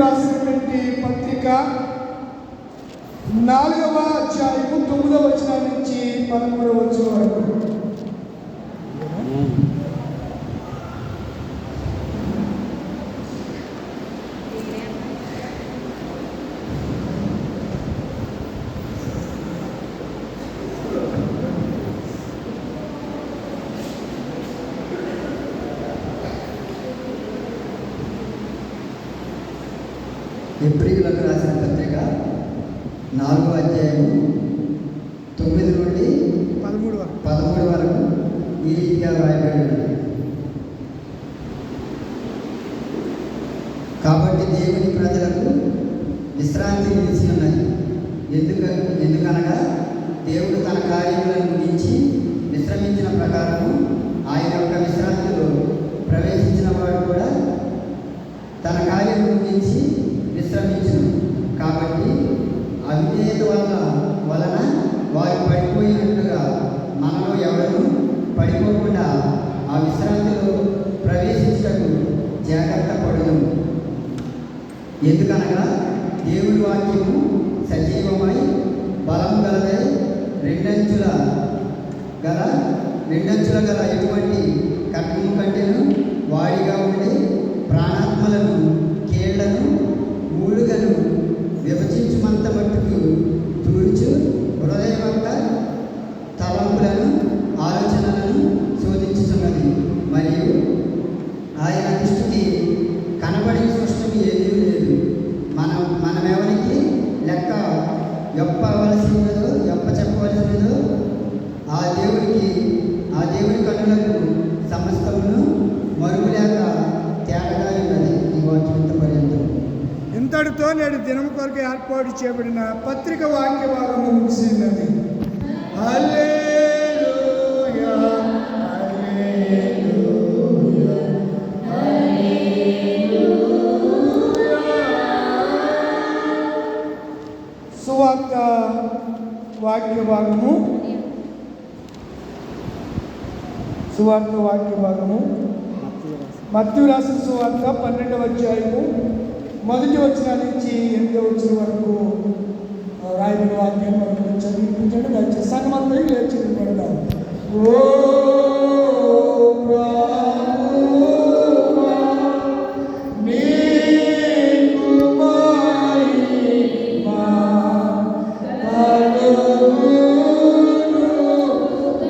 రాసినటువంటి పత్రిక నాలుగవ అధ్యాయము తొమ్మిదవ వచనం నుంచి పదమూడవ వచ్చిన వరకు ఎప్రిలకు రాసిన పత్రిక నాలుగో అధ్యాయము తొమ్మిది నుండి పదమూడు వరకు. పదమూడు వరకు ఈ రీతిగా ఉన్నది కాబట్టి దేవుని ప్రజలకు విశ్రాంతి నిలిచి ఉన్నది. ఎందుక ఎందుకనగా దేవుడు తన కార్యములను ముగించి విశ్రమించిన ప్రకారము ఆయన యొక్క విశ్రాంతిలో ప్రవేశించిన వాడు కూడా తన కార్యం ముగించి విశ్రమించును. కాబట్టి అవిధేయత వల్ల వలన వారు పడిపోయినట్టుగా మనలో ఎవరు పడిపోకుండా ఆ విశ్రాంతిలో ప్రవేశించటకు జాగ్రత్త పడదు ఎందుకనగా దేవుడి వాక్యము సజీవమై బలం గలదై రెండంచుల గల రెండంచుల గల ఎటువంటి కట్నము కంటేను చెప్పవలసినదో ఎప్ప చెప్పవలసినదో ఆ దేవుడికి ఆ దేవుడి కన్నులకు సమస్తమును మరుగులేక తేటగా ఉన్నది ఈ వాక్యంత పర్యంతం ఇంతటితో నేడు దినం కొరకు ఏర్పాటు చేయబడిన పత్రిక వాక్య భాగము సువార్త వాక్య భాగము సువార్త వాక్య భాగము మత్తు రాసిన సువార్త పన్నెండవ అధ్యాయము. మొదటి వచ్చిన నుంచి ఎనిమిదవ వచ్చిన వరకు.